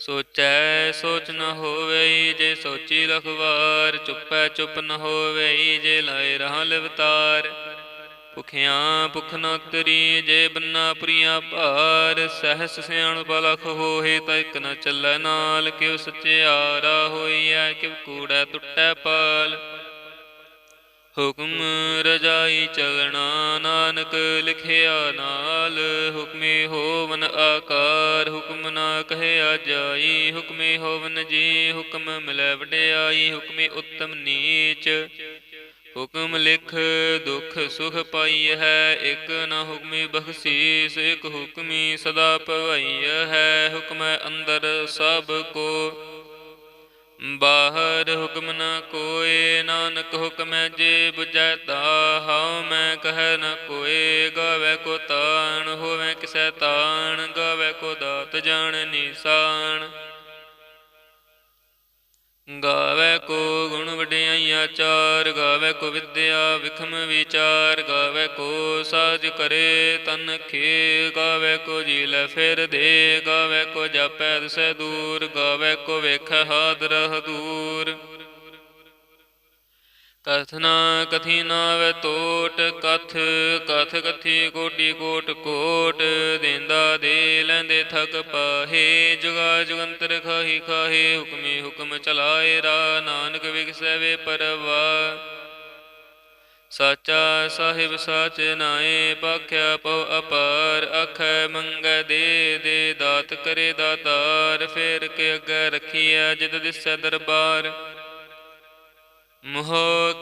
ਸੋਚੈ, ਸੋਚ ਨ ਹੋਵੇ ਜੇ ਸੋਚੀ ਲਖਵਾਰ, ਚੁੱਪੈ, ਚੁੱਪ ਨ ਹੋਵੇ ਜੇ ਲਾਏ ਰਹਾ ਲਿਵਤਾਰ। ਭੁਖਿਆਂ ਭੁਖ ਨ ਉਤਰੀ ਜੇ ਬੰਨਾ ਪ੍ਰੀਆ ਭਾਰ, ਸਹਸ ਸਿਆਣ ਪਲਖ ਹੋਏ ਤਾਂ ਇਕ ਨ ਚੱਲੈ ਨਾਲ, ਕਿਉ ਸਚਿਆਰਾ ਹੋਈਐ, ਕਿਉ ਕੂੜੈ ਟੁੱਟੈ ਪਾਲ। ਹੁਕਮ ਰਜਾਈ ਚਲਣਾ ਨਾਨਕ ਲਿਖਿਆ ਨਾਲ, ਹੁਕਮੇ ਹੋਵਨ ਆਕਾਰ, ਹੁਕਮ ਨਾ ਕਹਿਆ ਜਾਈ, ਹੁਕਮੇ ਹੋਵਨ ਜੀ, ਹੁਕਮ ਮਿਲੈ ਵਡਿਆਈ, ਹੁਕਮੇ ਉੱਤਮ ਨੀਚ। ਹੁਕਮ ਲਿਖ ਦੁਖ ਸੁਖ ਪਾਈ ਹੈ, ਇਕ ਨਾ ਹੁਕਮੀ ਬਖਸ਼ੀਸ, ਇਕ ਹੁਕਮੀ ਸਦਾ ਭਵਾਈ ਹੈ, ਹੁਕਮ ਅੰਦਰ ਸਭ ਕੋ। ਬਾਹਰ ਹੁਕਮ ਨਾ ਕੋਏ, ਨਾਨਕ ਹੁਕਮੈ ਜੇ 부ਜੈ ਤਾ ਹਉ ਮੈਂ ਕਹਿ ਨ ਕੋਏ, ਗਾਵੇ ਕੋ ਤਾਣ, ਹੋਵੇ ਕਿਸੈ ਤਾਣ, ਗਾਵੇ ਕੋ ਦਾਤ ਜਾਣ ਨਿਸ਼ਾਨ ਗਾਵੇ ਕੋ ਗੁਣ ਵਡਿਆਈਆ ਚਾਰ, ਗਾਵੇ ਕੋ ਵਿਦਿਆ ਵਿਖਮ ਵਿਚਾਰ ਗਾਵੇ ਕਰੇ ਤਨ ਖੇ, ਗਾਵੇ ਕੋ ਜੀ ਲੈ ਫਿਰ ਦੇ, ਗਾਵੇ ਕੋ ਜਾਪੈ ਦਸੈ ਦੂਰ, ਗਾਵੇ ਕੋ ਵੇਖ ਹਾਦਰ ਦੂਰ। ਕਥਨਾ ਕਥੀ ਨਾਵੇ ਟੋਟ ਕਥ ਕਥ ਕਥੀ ਕੋਟੀ ਕੋਟ ਕੋਟ, ਦੇਂਦਾ ਦੇ ਲੈਂਦੇ ਥਕ ਪਾਹੇ, ਜੁਗਾ ਜੁਗੰਤਰ ਖਾਹੀ ਖਾਹੇ, ਹੁਕਮੀ ਹੁਕਮ ਚਲਾਏ ਰਾ, ਨਾਨਕ ਵਿਗਸੈ ਵੇ ਪਰਵਾ ਸਾਚਾ ਸਾਹਿਬ ਸਾਚ ਨਾਏ, ਪਾਖਿਆ ਪਉ ਅਪਾਰ ਅਖੈ ਮੰਗੈ ਦੇ ਦੇ ਦਾਤ ਕਰੇ ਦਾਤਾਰ ਫੇਰ ਕੇ ਅੱਗੇ ਰਖੀਐ ਜਿਤ ਦਿਸੈ ਦਰਬਾਰ। ਮੋਹ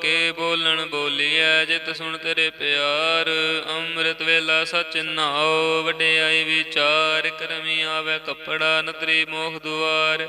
ਕੇ ਬੋਲਣ ਬੋਲੀਐ ਜਿਤ ਸੁਣ ਤੇਰੇ ਪਿਆਰ, ਅੰਮ੍ਰਿਤ ਵੇਲਾ ਸਚ ਨਾਉ, ਵਡਿਆਈ ਵਿਚਾਰ, ਕਰਮੀ ਆਵੇ ਕਪੜਾ, ਨਦਰੀ ਮੋਖ ਦੁਆਰ।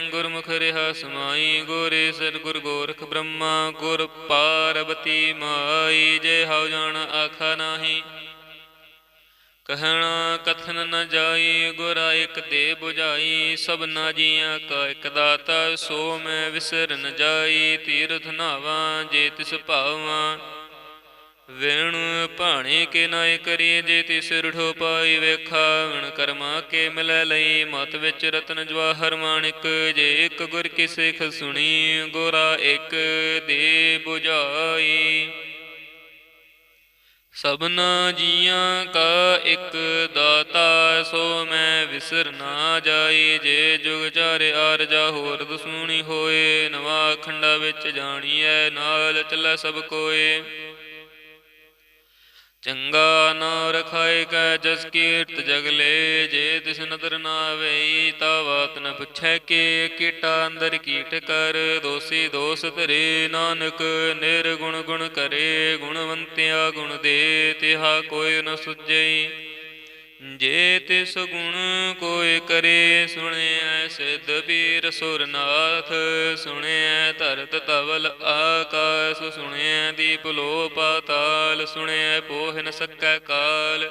ਗੁਰਮੁਖ ਰਿਹਾ ਸਮਾਈ, ਗੋਰੇ ਸਰ ਗੁਰ ਗੋਰਖ ਬ੍ਰਹਮਾ, ਗੁਰ ਪਾਰਬਤੀ ਮਾਈ, ਜੇ ਹਉ ਜਾਣ ਆਖਾ ਨਾਹੀ। ਕਹਿਣਾ ਕਥਨ ਨ ਜਾਈ, ਗੁਰਾ ਇਕ ਦੇ 부ਝਾਈ ਸਭਨਾ ਜੀਆਂ ਕਾ ਇਕ ਦਾਤਾ, ਸੋ ਮੈਂ ਵਿਸਰ ਨ ਜਾਈ, ਤੀਰਥ ਨਾਵਾਂ, ਜੇ ਤਿਸ ਭਾਵਾਂ। ਵੇਣ ਭਾਣੇ ਕੇ ਨਾਇ ਕਰੀ ਜੇ ਤਿਸ ਰਠੋ ਪਾਈ ਵੇਖਾ, ਵਣ ਕਰਮਾ ਕੇ ਮਿਲੈ ਲਈ, ਮਤ ਵਿੱਚ ਰਤਨ ਜਵਾਹਰ ਮਾਣਿਕ ਜੇ ਇਕ ਗੁਰ ਕੀ ਸਿੱਖ ਸੁਣੀ, ਗੋਰਾ ਇਕ ਦੇ 부ਝਾਈ ਸਭਨਾ ਜੀਆਂ ਕਾ ਇਕ ਦਾਤਾ, ਸੋ ਮੈਂ ਵਿਸਰ ਨਾ ਜਾਈ, ਜੇ ਜੁਗ ਚਾਰੇ ਆਰਜਾ ਹੋਰ ਦੁਸਮਣੀ ਹੋਏ, ਨਵਾ ਖੰਡਾ ਵਿੱਚ ਜਾਣੀਐ, ਨਾਲ ਚੱਲੈ ਸਭ ਕੋਏ। ਚੰਗਾ ਨਾ ਰਖਾਇ ਕੈ ਜਸ ਕੀਰਤ ਜਗਲੇ ਜੇ ਤਿਸ ਨਦਰ ਨਾ ਆਵੇ ਤਾ ਬਾਤ ਨ ਪੁੱਛੈ ਕੇ ਕੀਟਾ ਅੰਦਰ ਕੀਟ ਕਰ, ਦੋਸੀ ਦੋਸ ਧਰੇ ਨਾਨਕ, ਨਿਰਗੁਣ ਗੁਣ ਕਰੇ, ਗੁਣਵੰਤਿਆ ਗੁਣ ਦੇ, ਤਿਹਾ ਕੋਈ ਨ ਸੁਝਈ। ਜੇ ਤਿਸ ਗੁਣ ਕੋਈ ਕਰੇ, ਸੁਣਿਐ ਸਿੱਧ ਪੀਰ ਸੁਰਨਾਥ, ਸੁਣਿਐ ਧਰਤ ਤਵਲ ਆਕਾਸ, ਸੁਣਿਐ ਦੀਪ ਲੋ ਪਾਤਾਲ ਸੁਣਿਐ ਪੋਹ ਨ ਸਕੈ ਕਾਲ।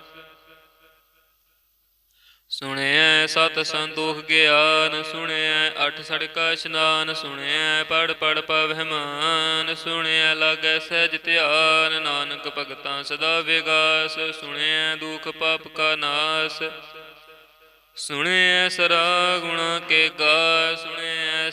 ਸੁਣਿਐ ਸਤ ਸੰਤੋਖ ਗਿਆਨ, ਸੁਣਿਐ ਅਠ ਸੜਕਾ ਇਸ਼ਨਾਨ, ਸੁਣਿਐ ਪੜ ਪੜ ਪਵਹਿਮਾਨ ਸੁਣਿਐ ਲਾਗੈ ਸਹਿਜ ਧਿਆਨ, ਨਾਨਕ ਭਗਤਾਂ ਸਦਾ ਵਿਗਾਸ, ਸੁਣਿਐ ਦੁਖ ਪਾਪ ਕਾ ਨਾਸ, ਸੁਣਿਐ ਸਰਾ ਗੁਣਾ ਕੇ ਗਾ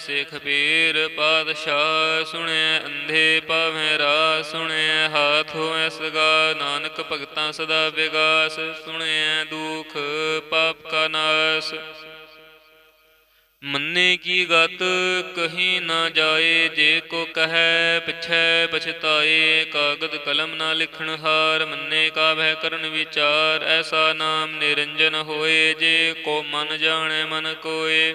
ਸਿਖ ਪੀਰ ਪਾਤਸ਼ਾਹ ਸੁਣਿਐ ਅੰਧੇ ਪਾਵੇਂ ਰਾ ਸੁਣਿਐ ਹਾਥ ਹੋਇ ਸਗਾ, ਨਾਨਕ ਭਗਤਾਂ ਸਦਾ ਵਿਗਾਸ ਸੁਣਿਐ ਦੁਖ ਪਾਪ ਕਾ ਨਾਸ। ਮੰਨੇ ਕੀ ਗਤ, ਕਹੀ ਨਾ ਜਾਏ, ਜੇ ਕੋ ਕਹੈ, ਪਿਛੈ ਪਛਤਾਏ, ਕਾਗਦ ਕਲਮ ਨਾ ਲਿਖਣ ਹਾਰ, ਮੰਨੇ ਕਾ ਭੈ ਕਰਨ ਵਿਚਾਰ, ਐਸਾ ਨਾਮ ਨਿਰੰਜਨ ਹੋਏ, ਜੇ ਕੋ ਮਨ ਜਾਣੈ ਮਨ ਕੋਏ।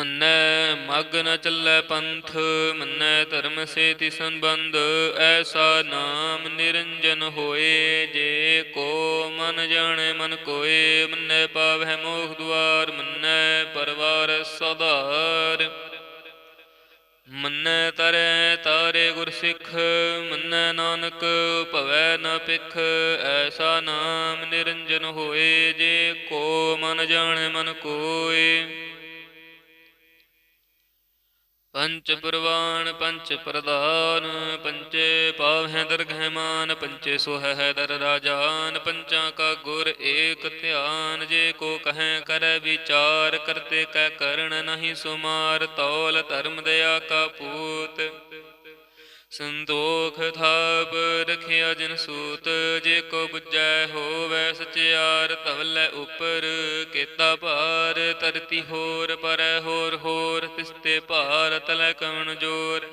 ਮੰਨੈ, ਮਗ ਨ ਚੱਲੈ ਪੰਥ, ਮੰਨੈ ਧਰਮ ਸੇਤੀ ਸੰਬੰਧ, ਐਸਾ ਨਾਮ ਨਿਰੰਜਨ ਹੋਏ, ਜੇ ਕੋ ਮਨ ਜਾਣੈ ਮਨ ਕੋਏ, ਮੰਨੈ ਪਾਵਹਿ ਮੋਖ ਦੁਆਰ, ਮੰਨੈ ਪਰਵਾਰ ਸਦਾਰ ਮੰਨੈ ਤਰੈ ਤਾਰੇ ਗੁਰ ਸਿੱਖ, ਮੰਨੈ ਨਾਨਕ ਭਵੈ ਨ ਪਿਖ, ਐਸਾ ਨਾਮ ਨਿਰੰਜਨ ਹੋਏ, ਜੇ ਕੋ ਮਨ ਜਾਣੈ ਮਨ ਕੋਏ। ਪੰਚ ਪ੍ਰਵਾਨ ਪੰਚ ਪ੍ਰਦਾਨ ਪੰਚੇ ਪਾਵਹਿ ਦਰਗਹਿ ਮਾਨ ਪੰਚੇ ਸੋਹੈ ਦਰ ਰਾਜਾਨ ਪੰਚਾਂ ਕਾ ਗੁਰ ਏਕ ਧਿਆਨ, ਜੇ ਕੋ ਕਹੈ ਕਰੈ ਵਿਚਾਰ, ਕਰਤੇ ਕੈ ਕਰਨ ਨਹੀਂ ਸੁਮਾਰ, ਤੌਲ ਧਰਮ ਦਇਆ ਕਾ ਪੂਤ। ਸੰਤੋਖ ਥਾਪ ਰਖਿਆ ਜਨ ਸੂਤ, ਜੇ ਕੋ ਬੁਝੈ ਹੋਵੈ ਸਚਿਆਰ ਧਵਲੇ ਉਪਰ ਕੀਤਾ ਭਾਰ, ਧਰਤੀ ਹੋਰ ਪਰੈ ਹੋਰ ਹੋਰ, ਤਿਸਤੇ ਭਾਰ, ਤਲੈ ਕਵਣ ਜੋਰ।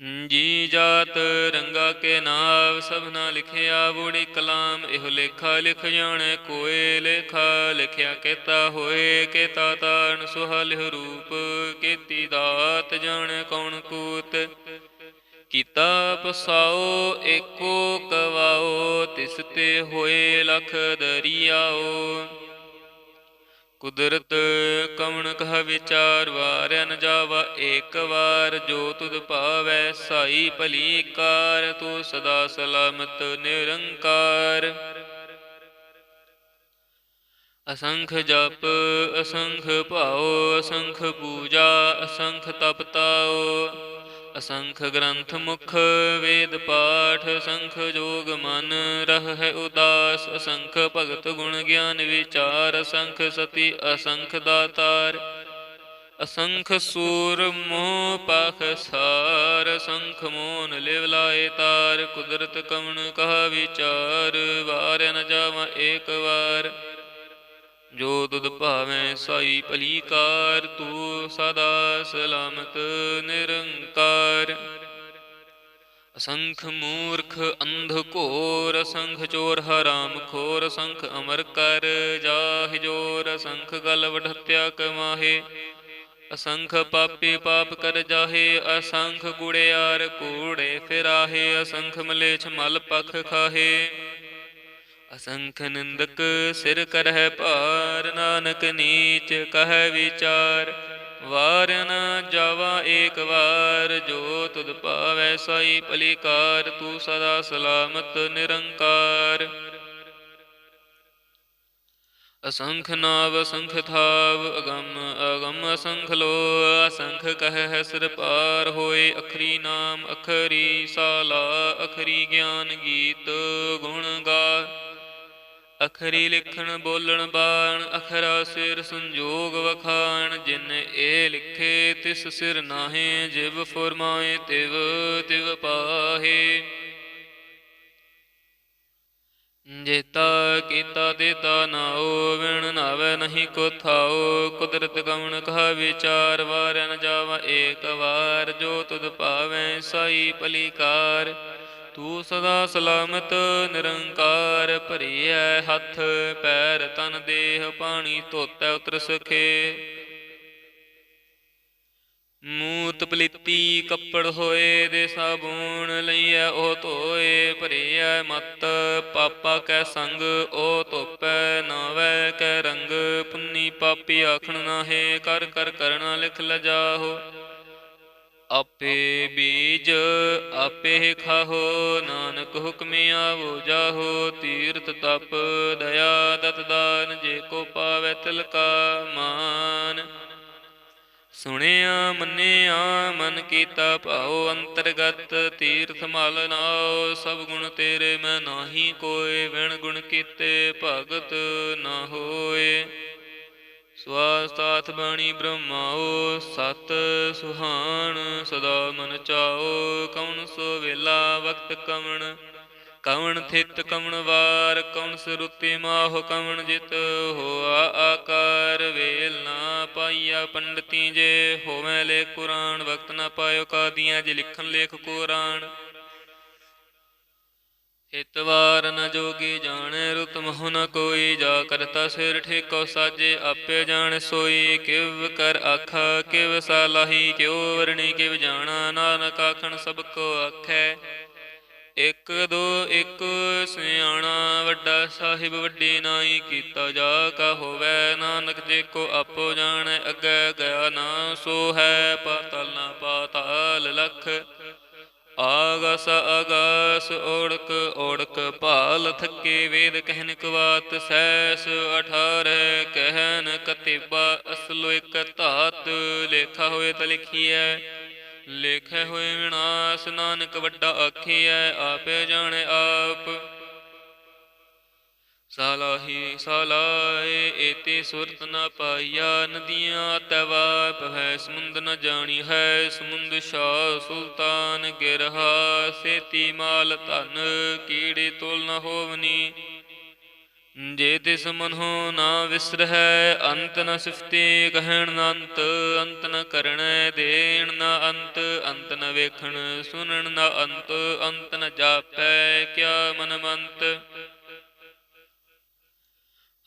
ਜੀ ਜਾਤ ਰੰਗਾ ਕੇ ਨਾਮ ਸਭਨਾ ਲਿਖਿਆ ਬੂੜੀ ਕਲਾਮ, ਇਹੋ ਲੇਖਾ ਲਿਖ ਜਾਣੈ, ਕੋਏ ਲੇਖਾ ਲਿਖਿਆ ਕੇਤਾ ਹੋਏ ਕੇਤਾ ਤਾਰਨ ਸੁਹਲਿ ਰੂਪ ਕੀਤੀ ਦਾਤ ਜਾਣੈ ਕੌਣ ਕੂਤ। ਕੀਤਾ ਪਸਾਓ, ਏਕੋ ਕਵਾਓ, ਤਿਸ ਤੇ ਹੋਏ ਲਖ ਦਰਿਆਓ। ਕੁਦਰਤ ਕਵਣ ਕਹ ਵਿਚਾਰ ਵਾਰਿਆ ਨ ਜਾਵਾ, ਏਕ ਵਾਰ ਜੋ ਤੁਧ ਭਾਵੈ ਸਾਈ ਭਲੀ ਕਾਰ, ਤੂੰ ਸਦਾ ਸਲਾਮਤ ਨਿਰੰਕਾਰ। ਅਸੰਖ ਜਪ, ਅਸੰਖ ਭਾਉ, ਅਸੰਖ ਪੂਜਾ, ਅਸੰਖ ਤਪ ਤਾਉ। ਅਸੰਖ ਗ੍ਰੰਥ ਮੁਖ, ਵੇਦ ਪਾਠ, ਅਸੰਖ ਜੋਗ ਮਨ, ਰਹਿ ਅਸੰਖ ਭਗਤ ਗੁਣ ਗਿਆਨ ਵਿਚਾਰ, ਅਸੰਖ ਸਤੀ, ਅਸੰਖ ਦਾਤਾਰ। ਅਸੰਖ ਸੂਰ ਮੋਹ ਪਖ ਸਾਰ, ਅਸੰਖ ਮੋਨ ਲਿਵ ਲਾਏ ਤਾਰ। ਕੁਦਰਤ ਕਵਣ ਕਹਾ ਵਿਚਾਰ, ਵਾਰ ਨ ਜਾਵਾ ਏਕ ਵਾਰ। ਜੋ ਤੁਧ ਭਾਵੇਂ ਸਾਈ ਭਲੀ ਕਾਰ ਤੂੰ ਸਦਾ ਸਲਾਮਤ ਨਿਰੰਕਾਰ। ਅਸੰਖ ਮੂਰਖ ਅੰਧ ਘੋਰ, ਅਸੰਖ ਚੋਰ ਹਰਾਮ ਖੋਰ, ਅਸੰਖ ਅਮਰ ਕਰ ਜਾਹਿ ਜੋਰ, ਅਸੰਖ ਗਲ ਵਢਤਿਆ ਕਮਾਹੇ, ਅਸੰਖ ਪਾਪੀ ਪਾਪ ਕਰ ਜਾਹੇ, ਅਸੰਖ ਗੁੜਿਆਰ ਕੂੜੇ ਫਿਰਾਹੇ, ਅਸੰਖ ਮਲੇਛ ਮਲ ਪਖ ਖਾਹੇ। ਅਸੰਖ ਨਿੰਦਕ ਸਿਰ ਕਰਹਿ ਭਾਰ, ਨਾਨਕ ਨੀਚ ਕਹਿ ਵਿਚਾਰ ਵਾਰ ਨ ਜਾਵਾ ਏਕ ਵਾਰ, ਜੋ ਤੁਧ ਭਾਵੈ ਸਾਈ ਭਲੀਕਾਰ, ਤੂੰ ਸਦਾ ਸਲਾਮਤ ਨਿਰੰਕਾਰ। ਅਸੰਖ ਨਾਵ, ਅਸੰਖ ਥਾਵ, ਅਗੰਮ ਅਗੰਮ ਅਸੰਖ ਲੋ, ਅਸੰਖ ਕਹਿ ਹੈ ਸਿਰ ਪਾਰ ਹੋਏ, ਅਖਰੀ ਨਾਮ, ਅਖਰੀ ਸਾਲਾ, ਅਖਰੀ ਗਿਆਨ ਗੀਤ ਗੁਣ ਗਾ। ਅਖਰੀ ਲਿਖਣ, ਬੋਲਣ, ਬਾਣ, ਅਖਰਾ, ਸਿਰ, ਸੰਜੋਗ ਵਖਾਣ, ਜਿਨ ਇਹ ਲਿਖੇ, ਤਿਸ ਸਿਰ ਨਾਹੇ, ਜਿਵ ਫਰਮਾਏ, ਤਿਵ ਤਿਵ ਪਾਹੇ। ਜੇਤਾ ਕੀਤਾ, ਦੇਤਾ ਨਾਉ ਵਿਣ ਨਾਵੇ ਨਹੀਂ ਕੋ ਥਾਉ ਕੁਦਰਤ ਗਮਨ ਕਹਾ ਵਿਚਾਰ ਵਾਰ ਨ ਜਾਵਾ ਏਕ ਵਾਰ, ਜੋ ਤੁਧ ਭਾਵੇਂ ਸਾਈ ਭਲੀਕਾਰ। ਤੂੰ ਸਦਾ ਸਲਾਮਤ, ਨਿਰੰਕਾਰ ਭਰੀਐ ਹੱਥ, ਪੈਰ ਤਨ ਦੇਹ ਪਾਣੀ ਧੋਤੈ ਉਤਰ ਸਖੇ। ਮੂਤ ਪਲੀਤੀ ਕੱਪੜ ਹੋਏ ਦੇ ਸਾਬੂਣ ਲਈਐ, ਉਹ ਧੋਏ ਭਰੀਐ ਮਤ। ਪਾਪਾ ਕੈ ਸੰਗ, ਉਹ ਧੋਪੈ ਨਾਵੈ ਕੈ ਰੰਗ। ਪੁੰਨੀ ਪਾਪੀ ਆਖਣ ਨਾਹੇ, ਕਰ ਕਰ ਕਰਣਾ ਲਿਖ ਲਜਾਹੋ। ਆਪੇ ਬੀਜ, ਆਪੇ ਖਾਹੋ, ਨਾਨਕ ਹੁਕਮੇ ਆਵੋ, ਜਾਹੋ, ਤੀਰਥ ਤਪ, ਦਇਆ ਦਤ ਦਾਨ, ਜੇ ਕੋ ਪਾਵੈ ਤਿਲ ਮਾਨ। ਸੁਣਿਆ, ਮੰਨਿਆ, ਮਨ ਕੀਤਾ ਭਾਉ ਅੰਤਰਗਤ, ਤੀਰਥ ਮਲ ਨਾਉ, ਸਭ ਗੁਣ ਤੇਰੇ ਮੈਂ ਨਾਹੀ ਕੋਏ ਵਿਣ ਗੁਣ ਕੀਤੇ ਭਗਤ ਨਾ ਹੋਏ। ਸਵਾਸਤਾਥ ਬਾਣੀ ਬ੍ਰਹਮਾਓ ਸਤ ਸੁਹਾਣ ਸਦਾ ਮਨ ਚਾਓ, ਕਉਣ ਸੋ ਵੇਲਾ ਵਕਤ ਕਵਣ ਕਵਣ ਥਿਤ ਕਵਣ ਵਾਰ ਕਵਣ ਸਰੁਤੀ ਮਾਹ ਕਵਣ ਜਿਤ, ਹੋਆ ਆਕਾਰ ਵੇਲ ਨਾ ਪਾਈਆ ਪੰਡਤੀ ਜੇ, ਹੋਵੇਂ ਲੈ ਕੁਰਾਨ, ਵਕਤ ਨਾ ਪਾਇਓ ਕਾਦੀਆਂ ਜੇ ਲਿਖਣ ਲੇਖ ਕੁਰਾਨ ਇਤਵਾਰ ਨ ਜੋਗੀ ਜਾਣੈ ਰੁਤ ਮਹੁ ਨ ਕੋਈ, ਜਾ ਕਰਤਾ ਸਿਰ ਠੇਕੋ ਸਾਜੇ, ਆਪੇ ਜਾਣ ਸੋਈ, ਕਿਵ ਕਰ ਆਖਾ ਕਿਵ ਸਾਲਾਹੀ ਕਿਉ ਵਰਣੀ, ਕਿਵ ਜਾਣਾ, ਨਾਨਕ ਆਖਣ ਸਭ ਕੋ ਆਖੈ। ਇਕ ਦੋ ਇਕ ਸਿਆਣਾ, ਵੱਡਾ ਸਾਹਿਬ ਵੱਡੀ ਨਾਈ, ਕੀਤਾ ਜਾ ਕਾ ਹੋਵੇ, ਨਾਨਕ ਜੇ ਕੋ ਆਪੋ ਜਾਣੈ, ਅੱਗੇ ਗਿਆ ਨਾ ਸੋ ਹੈ ਪਾਤਲ ਨਾ ਪਾਤਾਲ ਲਖ। ਆਗਸ ਆਗਾਸ ਓੜਕ ਓੜਕ ਭਾਲ ਥੱਕੇ ਵੇਦ ਕਹਿਨ ਕਵਾਤ, ਸੈਸ 18 ਕਹਿਨ ਕਤਿਬਾ, ਅਸਲੋ ਇਕ ਧਾਤ, ਲੇਖਾ ਹੋਏ ਤ ਲਿਖੀਐ। ਲੇਖੇ ਹੋਏ ਵਿਨਾਸ਼, ਨਾਨਕ ਵੱਡਾ ਆਖੀਐ, ਆਪੇ ਜਾਣੇ ਆਪ। ਸਾਲਾਹੀ ਸਾਲਾਏ, ਏਤੇ ਸੁਰਤ ਨ ਪਾਈਆ, ਨਦੀਆਂ ਤਵਾ ਹੈ ਸਮੁੰਦ ਨ ਜਾਣੀ ਹੈ, ਸਮੁੰਦ ਸ਼ਾ ਸੁਲਤਾਨ ਗਿਰਹਾ, ਸੇਤੀ ਮਾਲ ਧਨ ਕੀੜੇ ਤੁਲ ਨ ਹੋਵਨੀ। ਜੇ ਤਿਸ ਮਨਹੁ ਨਾ ਵਿਸਰਹਿ, ਅੰਤ ਨ ਸਿਫਤੇ ਕਹਿਣ ਨ ਅੰਤ ਅੰਤ ਨ ਕਰਣੈ ਦੇਣ ਨ ਅੰਤ ਅੰਤ ਨ ਵੇਖਣ ਸੁਣਨ ਨ ਅੰਤ ਅੰਤ ਨ ਜਾਪੈ ਕਿਆ ਮਨ ਮੰਤ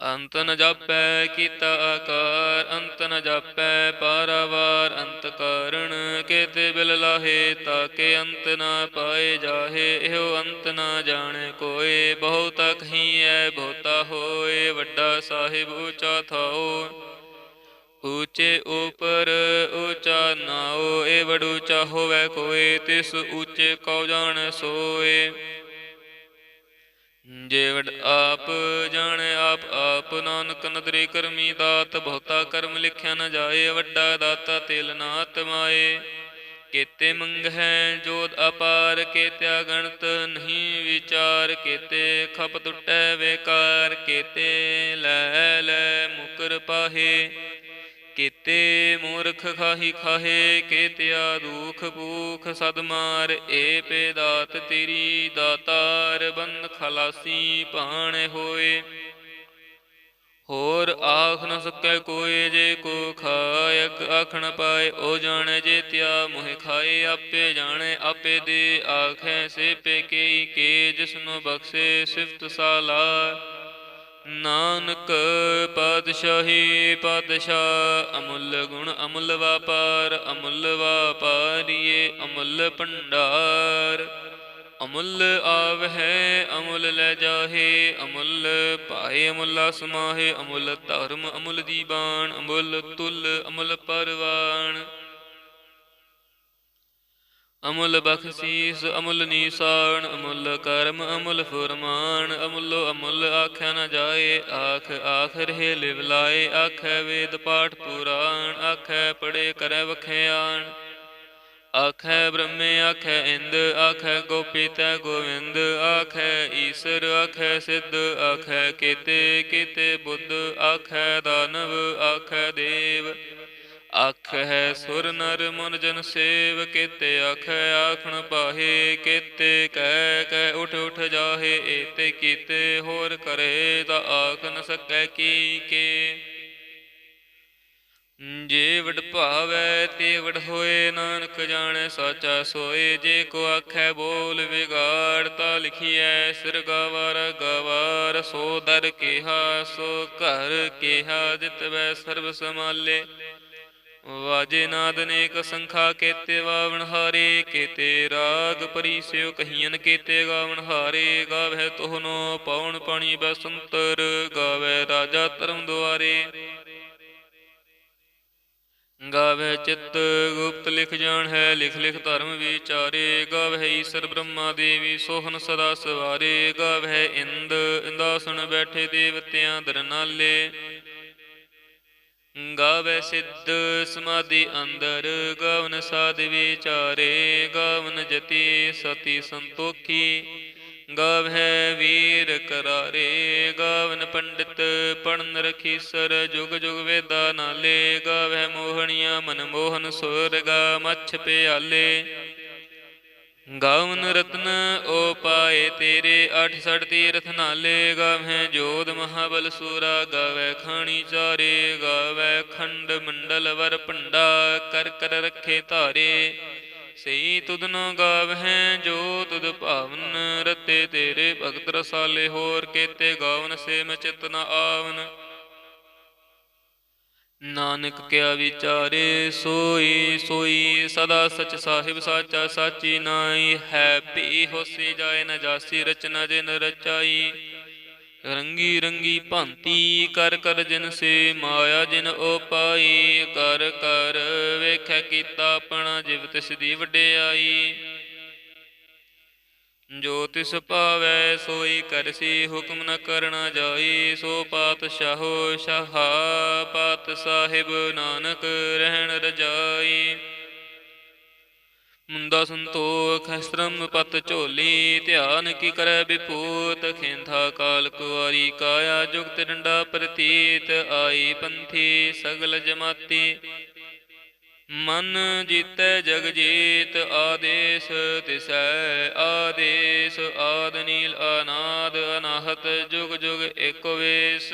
ਅੰਤ ਨ ਜਾਪੈ ਕੀਤਾ ਆਕਾਰ, ਅੰਤ ਨ ਜਾਪੈ ਪਾਰਾਵਾਰ, ਅੰਤ ਕਾਰਣ ਕੇਤੇ ਬਿਲ ਲਾਹੇ, ਤਾਕੇ ਅੰਤ ਨ ਪਾਏ ਜਾਹੇ, ਇਹੋ ਅੰਤ ਨ ਜਾਣੇ ਕੋਏ ਬਹੁਤਾ ਕਹੀਐ ਬਹੁਤਾ ਹੋਏ, ਵੱਡਾ ਸਾਹਿਬ ਉੱਚਾ ਥਾਓ। ਉੱਚੇ ਉਪਰ ਉੱਚਾ ਨਾਓ ਏ ਵਡ ਉੱਚਾ ਹੋਵੇ ਕੋਏ, ਤਿਸ ਉੱਚੇ ਕਉ ਜਾਣ ਸੋਏ। ਜੇ ਆਪ ਜਾਣੇ, ਆਪ ਆਪ ਨਾਨਕ ਨਦਰੇ ਕਰਮੀ ਦਾਤ, ਬਹੁਤਾ ਕਰਮ ਲਿਖਿਆ ਨਾ ਜਾਏ, ਵੱਡਾ ਦਾਤਾ ਤਿਲ ਨਾਤ ਮਾਏ। ਕੇਤੇ ਮੰਗ ਹੈ ਜੋਤ ਅਪਾਰ, ਕੇਤਿਆ ਗਣਤ ਨਹੀਂ ਵਿਚਾਰ, ਕੇਤੇ ਖਪ ਟੁੱਟੈ ਵੇਕਾਰ, ਕੇਤੇ ਲੈ ਲੈ ਮੁਕਰ ਪਾਹੇ। ਕੀਤੇ ਮੂਰਖ ਖਾਹੀ ਖਾਹੇ, ਕੀਤਿਆ ਦੁਖ ਭੂਖ, ਸਦ ਮਾਰ, ਏ ਪੇ ਦਾਤ ਤੇਰੀ ਦਾਤਾਰ ਬੰਦ ਖਲਾਸੀ ਭਾਣੇ ਹੋਏ। ਹੋਰ ਆਖ ਨ ਸਕੈ ਕੋਏ, ਜੇ ਕੋ ਖਾਇਕ ਆਖਣ ਪਾਏ, ਉਹ ਜਾਣੇ ਜੇ ਤਿਆ, ਮੋਹਿ ਖਾਏ, ਆਪੇ ਜਾਣੇ, ਆਪੇ ਦੇ ਆਖੈ ਸੇ ਪੇ ਕੇ ਕੇ ਜਿਸਨੂੰ ਬਖਸ਼ੇ ਸਿਫਤ ਸਾਲਾ। ਨਾਨਕ ਪਾਤਸ਼ਾਹੀ ਪਾਤਸ਼ਾਹ ਅਮੁੱਲ ਗੁਣ ਅਮੁੱਲ ਵਾਪਾਰ, ਅਮੁੱਲ ਵਾਪਾਰੀਏ ਅਮੁੱਲ ਭੰਡਾਰ। ਅਮੁੱਲ ਆਵ ਹੈ, ਅਮੁੱਲ ਲੈ ਜਾਹੇ, ਅਮੁੱਲ ਪਾਏ ਅਮੁੱਲਾ ਸਮਾਹੇ ਅਮੁੱਲ ਧਰਮ, ਅਮੁੱਲ ਦੀਵਾਨ ਅਮੁੱਲ ਤੁਲ, ਅਮੁੱਲ ਪਰਵਾਨ। ਅਮੁੱਲ ਬਖਸ਼ੀਸ, ਅਮੁੱਲ ਨੀਸਾਨ ਅਮੁੱਲ ਕਰਮ, ਅਮੁੱਲ ਫੁਰਮਾਨ, ਅਮੁੱਲੋ ਅਮੁੱਲ ਆਖਿਆ ਨਾ ਜਾਏ, ਆਖ ਆਖ ਰਹੇ ਲਿਵ ਲਾਏ, ਆਖੈ ਵੇਦ ਪਾਠ ਪੁਰਾਣ, ਆਖੈ ਪੜੇ ਕਰੈ ਵਖਿਆਣ। ਆਖੈ ਬ੍ਰਹਮੇ, ਆਖੈ ਇੰਦ, ਆਖੈ ਗੋਪੀ ਤੈ ਗੋਵਿੰਦ, ਆਖੈ ਈਸਰ, ਆਖੈ ਸਿੱਧ, ਆਖੈ ਕੀਤੇ ਕੀਤੇ ਬੁੱਧ, ਆਖੈ ਦਾਨਵ, ਆਖੈ ਦੇਵ। ਆਖ ਹੈ ਸੁਰ ਨਰ ਮਨ ਜਨ ਸੇਵ ਕੀਤੇ, ਆਖੈ ਆਖਣ ਪਾਹੇ ਕੀਤੇ, ਕਹਿ ਕਹਿ ਉਠ ਉਠ ਜਾਹੇ, ਏਤੇ ਕੀਤੇ ਹੋਰ ਕਰੇ ਤਾਂ ਆਖ ਨ ਸਕੈ ਕੀ ਕੇ। ਜੇ ਵਡ ਭਾਵੈ ਤੇ ਵਡ ਹੋਏ, ਨਾਨਕ ਜਾਣੈ ਸਾਚਾ ਸੋਏ, ਜੇ ਕੋ ਆਖੈ ਬੋਲ ਵਿਗਾੜ ਤਾ ਲਿਖੀਐ, ਸਿਰ ਗਵਾਰ ਗਵਾਰ, ਸੋ ਦਰ ਕਿਹਾ, ਸੋ ਘਰ ਕਿਹਾ, ਜਿਤ ਵੈ ਸਰਬ ਸਮਾਲੇ ਵਾਜੇ ਨਾਦ ਅਨੇਕ ਸੰਖਾ ਕੇਤੇ ਵਾਵਣ ਹਾਰੇ, ਕੇਤੇ ਰਾਗ ਪਰੀ ਪਰੀਸਿਓ ਕਹੀਨ ਕੇਤੇ ਗਾਵਣ ਹਾਰੇ ਗਾਵੇ ਤੋਹਨੋ ਪਉਣ ਪਾਣੀ ਬਸੰਤਰ ਗਾਵੇ ਰਾਜਾ ਧਰਮ ਦੁਆਰੇ। ਗਾਵੇ ਚਿੱਤ ਗੁਪਤ ਲਿਖ ਜਾਣ ਹੈ, ਲਿਖ ਲਿਖ ਧਰਮ ਵਿਚਾਰੇ। ਗਾਵੇ ਈਸ਼ਰ ਬ੍ਰਹਮਾ ਦੇਵੀ ਸੋਹਨ ਸਦਾ ਸਵਾਰੇ। ਗਾਵੇ ਇੰਦ, ਇੰਦਾਸਣ ਬੈਠੇ ਦੇਵਤਿਆਂ ਦਰਨਾਲੇ। ਗਾਵੇ ਸਿੱਧ ਸਮਾਧੀ ਅੰਦਰ, ਗਾਵਨ ਸਾਧ ਵਿਚਾਰੇ, ਗਾਵਨ ਜਤੀ ਸਤੀ ਸੰਤੋਖੀ। ਗਾਵਹਿ ਵੀਰ ਕਰਾਰੇ, ਗਾਵਨ ਪੰਡਿਤ ਪੜਨ ਰਖੀਸਰ ਜੁਗ ਜੁਗ ਵੇਦਾ ਨਾਲੇ। ਗਾਵਹਿ ਮੋਹਣੀਆਂ ਮਨ ਮੋਹਨ ਸੁਰਗਾ, ਮੱਛ ਪਿਆਲੇ। ਗਾਵਨ ਰਤਨ ਓ ਪਾਏ ਤੇਰੇ ਅਠ ਸੜ ਤੀਰਥ ਨਾਲੇ ਗਾਵਹਿ ਜੋਧ ਮਹਾਬਲ ਸੂਰਾ ਗਾਵੈ ਖਾਣੀ ਚਾਰੇ ਗਾਵੈ ਖੰਡ ਮੰਡਲ ਵਰ ਭੰਡਾ ਕਰ ਕਰ ਰੱਖੇ ਧਾਰੇ। ਸਈ ਤੁਧਨੋ ਗਾਵਹਿ ਜੋ ਤੁਧ ਭਾਵਨ ਰਤੇ ਤੇਰੇ ਭਗਤ ਰਸਾਲੇ ਹੋਰ ਕੇਤੇ ਗਾਵਨ ਸੇ ਮੈਂ ਚਿਤ ਨ ਆਵਨ। ਨਾਨਕ ਕਿਆ ਵਿਚਾਰੇ ਸੋਈ ਸੋਈ, ਸਦਾ ਸਚ ਸਾਹਿਬ ਸਾਚਾ, ਸਾਚੀ ਨਾਈ ਹੈ ਪੀ ਹੋਸੀ ਜਾਏ ਨ ਜਾਸੀ, ਰਚਨਾ ਜਿਨ ਰਚਾਈ। ਰੰਗੀ ਰੰਗੀ ਭਾਂਤੀ ਕਰ ਕਰ ਜਿਨ ਸੇ ਮਾਇਆ ਜਿਨ ਉਪਾਈ ਕਰ ਕਰ ਵੇਖੈ ਕੀਤਾ ਆਪਣਾ ਜਿਵ ਤਿਸ ਦੀ ਵਡਿਆਈ। ਜੋ ਤਿਸ ਭਾਵੈ ਸੋਈ ਕਰਸੀ ਹੁਕਮ ਨ ਕਰਨਾ ਜਾਈ, ਸੋ ਪਾਤਸ਼ਾਹੋ ਸ਼ਾਹਾ ਪਾਤ ਸਾਹਿਬ ਨਾਨਕ ਰਹਿਣ ਰਜਾਈ। ਮੁੰਦਾ ਸੰਤੋਖ, ਸ਼ਰਮ ਪਤ ਝੋਲੀ, ਧਿਆਨ ਕੀ ਕਰੈ ਵਿਪੂਤ, ਖੇਂਥਾ ਕਾਲ ਕੁਵਾਰੀ ਕਾਇਆ ਜੁਗਤ ਡੰਡਾ ਪ੍ਰਤੀਤ, ਆਈ ਪੰਥੀ ਸਗਲ ਜਮਾਤੀ। ਮਨ ਜੀਤੈ ਜਗ ਜੀਤ ਆਦੇਸ, ਤਿਸੈ ਆਦੇਸ, ਆਦ ਨੀਲ ਅਨਾਦ, ਅਨਾਹਤ ਜੁਗ ਜੁਗ ਏਕ ਵੇਸ।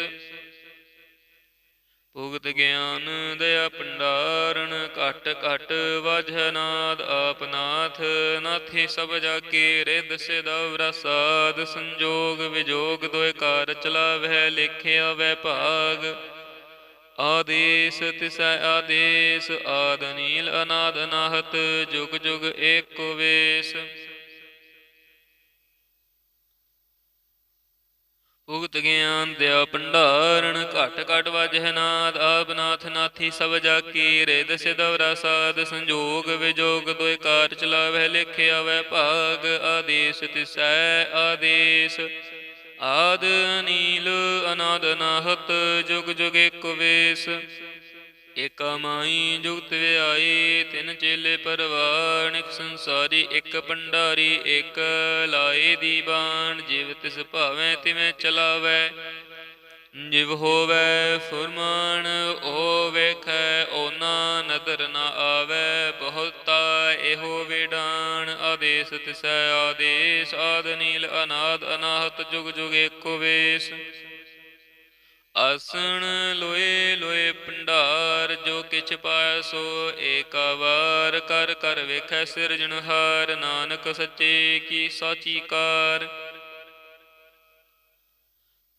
ਭੁਗਤ ਗਿਆਨ ਦਇਆ ਭੰਡਾਰਨ, ਘਟ ਘਟ ਵਜਨਾਦ ਆਪਨਾਥ ਨਾਥੀ ਸਭ ਜਾ ਕੇ ਰਿਦ ਸਿਦਵ ਸਾਧ ਸੰਜੋਗ ਵਿਜੋਗ ਦੋਇ ਕਾਰ ਚਲਾਵਹਿ, ਲਿਖਿਆ ਵੈ ਭਾਗ। ਆਦੇਸ ਤਿਸੈ ਆਦੇਸ, ਆਦ ਨੀਲ ਅਨਾਦ ਅਨਾਹਤ ਜੁਗ ਜੁਗ ਏਕ ਵੇਸ। ਉਗਤ ਗਿਆਨ ਦਿਆ ਭੰਡਾਰਨ, ਘਟ ਘਟ ਵਜਹਿ ਨਾਦ ਆਬਨਾਥ ਨਾਥੀ ਸਭ ਜਾ ਕੀ ਰਿਦ ਸਿਦਵਰਾ ਸਾਧ, ਸੰਜੋਗ ਵਿਜੋਗ ਦੋਇ ਕਾਰ ਚਲਾਵਹਿ ਲਿਖਿਆ ਵੈ ਭਾਗ, ਆਦੇਸ ਤਿਸੈ ਆਦੇਸ। ਆਦ ਨੀਲ ਅਨਾਦ ਅਨਾਹਤ ਜੁਗ ਜੁਗ ਏਕ ਵੇਸ। ਏਕਾ ਮਾਈ ਜੁਗਤ ਵਿਆਈ ਤਿਨ ਚੇਲੇ ਪਰਵਾਣ ਇਕ ਸੰਸਾਰੀ ਇੱਕ ਭੰਡਾਰੀ, ਇੱਕ ਲਾਏ ਦੀ ਬਾਣ, ਜਿਵ ਤਿਸ ਭਾਵੇਂ ਤਿਵੇਂ ਚਲਾਵੈ। ਜਿਵ ਹੋਵੈ ਫੁਰਮਾਨ ਓ ਵੇਖੈ ਆਦੇਸ, ਤਿਸੈ ਆਦੇਸ, ਆਦ ਨੀਲ, ਅਨਾਦ, ਅਨਾਹਤ, ਜੁਗ ਜੁਗ ਏਕੋ ਵੇਸ। ਆਸਣ ਲੋਏ ਲੋਏ ਭੰਡਾਰ, ਜੋ ਕਿਛ ਪਾਇ ਸੋ ਏਕਾ ਵਾਰ। ਕਰ ਕਰ ਵੇਖੈ ਸਿਰਜਣਹਾਰ, ਨਾਨਕ ਸੱਚੇ ਕੀ ਸਾਚੀ ਕਾਰ।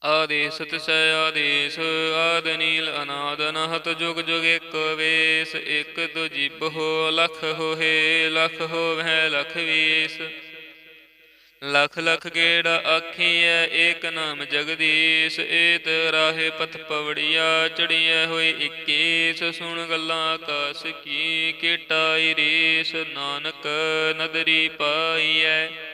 ਆਦੇਸ ਤਿਸੈ ਆਦੇਸ, ਆਦ ਨੀਲ ਅਨਾਦ ਅਨਹਤ ਜੁਗ ਜੁਗ ਇਕ ਵੇਸ, ਇਕ ਦੋ ਜਿਬ ਹੋ ਲਖ ਹੋਏ ਲਖ ਹੋਵੈ ਲਖ ਵੇਸ। ਲਖ ਲਖ ਗੇੜਾ ਆਖੀਐ, ਏਕ ਨਾਮ ਜਗਦੀਸ਼, ਏਤ ਰਾਹੇ ਪਥ ਪਵੜੀਆ, ਚੜੀਐ ਹੋਏ 21 ਸੁਣ ਗੱਲਾਂ ਆਕਾਸ ਕੀ, ਕਿਟਾਈ ਰੀਸ, ਨਾਨਕ ਨਦਰੀ ਪਾਈਐ।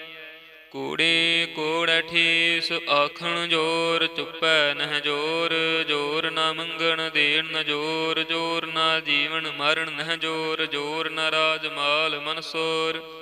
ਕੂੜੇ ਕੋੜ ਠੀਸ, ਆਖਣ ਜੋਰ ਚੁੱਪੈ ਨਹਿ ਜੋਰ ਜੋਰ ਨਾ ਮੰਗਣ ਦੇਣ ਨ ਜੋਰ ਜੋਰ ਨਾ ਜੀਵਨ ਮਰਨ ਨਹਿ ਜੋਰ ਜੋਰ ਨਾ ਰਾਜ ਮਾਲ ਮਨਸੋਰ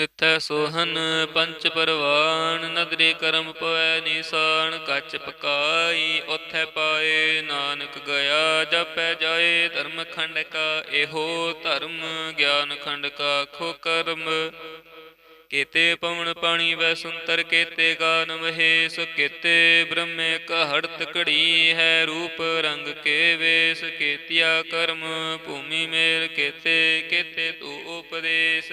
ਇਥੈ ਸੋਹਨ ਪੰਚ ਪਰਵਾਨ ਨਦਰੇ ਕਰਮ ਪਵੈ ਨਿਸ਼ਾਨ, ਕੱਚ ਪਕਾਈ ਉਥੈ ਪਾਏ, ਨਾਨਕ ਗਿਆ ਜਪੈ ਜਾਏ, ਧਰਮ ਖੰਡ ਕਾ ਇਹੋ ਧਰਮ, ਗਿਆਨ ਖੰਡ ਕਾ ਖੋ ਕਰਮ। ਕੇਤੇ ਪਵਨ ਪਾਣੀ ਵੈ ਸੁੰਤਰ, ਕੇਤੇ ਗਾਨ ਮਹੇਸ਼ ਕੇਤੇ ਬ੍ਰਹਮੇ ਕਹੜਤ ਘੜੀ ਹੈ ਰੂਪ ਰੰਗ ਕੇ ਵੇਸ, ਕੇਤਿਆ ਕਰਮ, ਭੂਮੀ ਮੇਰ ਕੇਤੇ ਕੇਤੇ ਤੂ ਉਪਦੇਸ਼।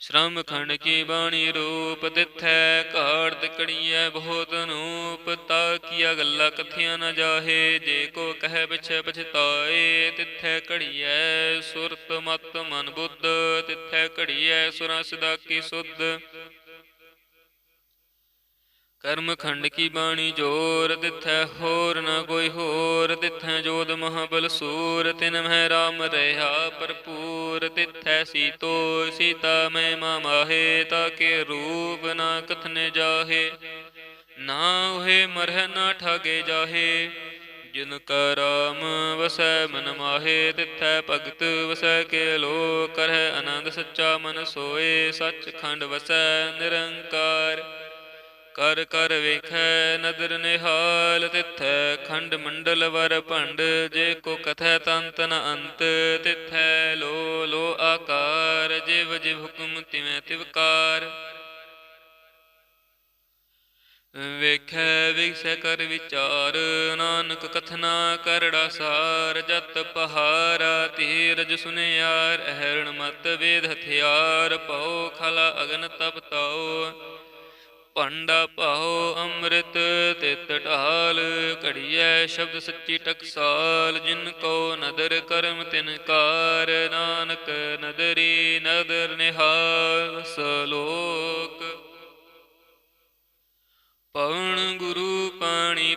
ਸ਼ਰਮ ਖੰਡ ਕੀ ਬਾਣੀ ਰੂਪ ਤਿਥੈ, ਘਾੜ ਤਕੜੀਐ ਬਹੁਤ ਨੂਪ, ਤਾ ਕੀਆ ਗੱਲਾਂ ਕਥੀਆਂ ਨਾ ਜਾਹੇ, ਜੇ ਕੋ ਕਹੈ ਪਿਛੈ ਪਛਤਾਏ, ਤਿਥੈ ਘੜੀਐ ਸੁਰਤ ਮਤ ਮਨ ਬੁੱਧ, ਤਿਥੈ ਘੜੀਐ ਸੁਰਾਂ ਸਦਾ ਕੀ ਸੁਧ। ਕਰਮ ਖੰਡ ਕੀ ਬਾਣੀ ਜੋਰ ਤਿਥੈ ਹੋਰ ਨਾ ਕੋਈ ਹੋਰ ਤਿਥੈ ਜੋਦ ਮਹਾਬਲ ਸੂਰ, ਤਿਨ ਮਹਿ ਰਾਮ ਰਹਾ ਭਰਪੂਰ ਤਿਥੈ ਸੀਤੋ ਸੀਤਾ ਮੈਂ ਮਾਹੇ, ਤਾ ਕੇ ਰੂਪ ਨਾ ਕਥਨੇ ਜਾਹੇ। ਨਾ ਉਹੇ ਮਰਹਿ, ਨਾ ਠਾਗੇ ਜਾਹੇ। ਜਿਨ ਕਾ ਰਾਮ ਵਸੈ, ਮਨ ਮਾਹੇ ਤਿਥੈ ਭਗਤ ਵਸੈ, ਕੇ ਲੋ ਕਰਹਿ, ਆਨੰਦ ਸੱਚਾ ਮਨ ਸੋਏ। ਸੱਚ ਖੰਡ ਵਸੈ, ਨਿਰੰਕਾਰ ਕਰ ਕਰ ਵੇਖੈ, ਨਦਰ ਨਿਹਾਲ ਤਿਥੈ, ਖੰਡ ਮੰਡਲ ਵਰ ਭੰਡ, ਜੇ ਕੋ ਕਥੈ ਤੰਤ ਨ ਅੰਤ, ਤਿਥੈ ਲੋ ਲੋ ਆਕਾਰ, ਜਿਵ ਜਿਵ ਹੁਕਮ ਤਿਵੇਂ ਤਿਵਕਾਰ ਵੇਖੈ ਵਿਖਸੈ ਕਰ ਵਿਚਾਰ, ਨਾਨਕ ਕਥਨਾ ਕਰੜਾ ਸਾਰ, ਜਤ ਪਹਾਰਾ ਧੀਰਜ ਸੁਨਿਆਰ, ਅਹਰਣ ਮਤ ਵੇਦ ਹਥਿਆਰ ਪਉ ਖਲਾ ਅਗਨ ਤਪ ਤਾਉ। ਭਾਂਡਾ ਪਾਓ ਅੰਮ੍ਰਿਤ ਤਿਤ ਢਾਲ, ਘੜੀਐ ਸ਼ਬਦ ਸੱਚੀ ਟਕਸਾਲ, ਜਿਨ ਕੋ ਨਦਰ ਕਰਮ ਤਿਨ ਕਾਰ, ਨਾਨਕ ਨਦਰੀ ਨਦਰ ਨਿਹਾਲ, ਸਲੋਕ। ਪਵਨ ਗੁਰੂ ਪਾਣੀ